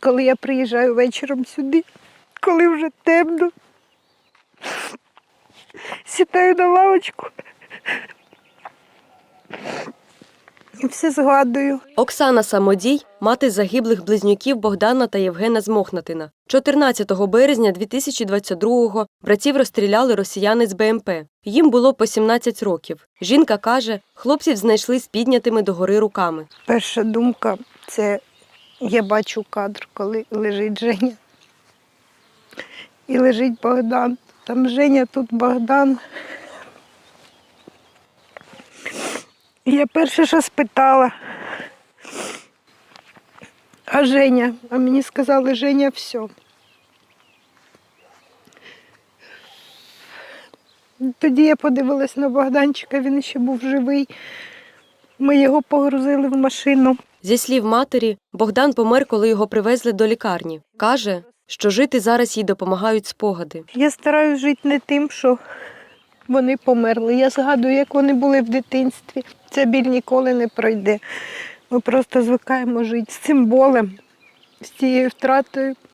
коли я приїжджаю вечором сюди, коли вже темно, сідаю на лавочку і все згадую. Оксана Самодій, мати загиблих близнюків Богдана та Євгена з Мохнатина. 14 березня 2022-го братів розстріляли росіяни з БМП. Їм було по 17 років. Жінка каже, хлопців знайшли з піднятими догори руками. Перша думка це я бачу кадр, коли лежить Женя. І лежить Богдан. Там Женя, тут Богдан. Я перше, що спитала. А Женя? А мені сказали, Женя, все. Тоді я подивилась на Богданчика, він ще був живий. Ми його погрузили в машину. Зі слів матері, Богдан помер, коли його привезли до лікарні. Каже, що жити зараз їй допомагають спогади. Я стараюсь жити не тим, що вони померли. Я згадую, як вони були в дитинстві. Ця біль ніколи не пройде. Ми просто звикаємо жити з цим болем, з цією втратою.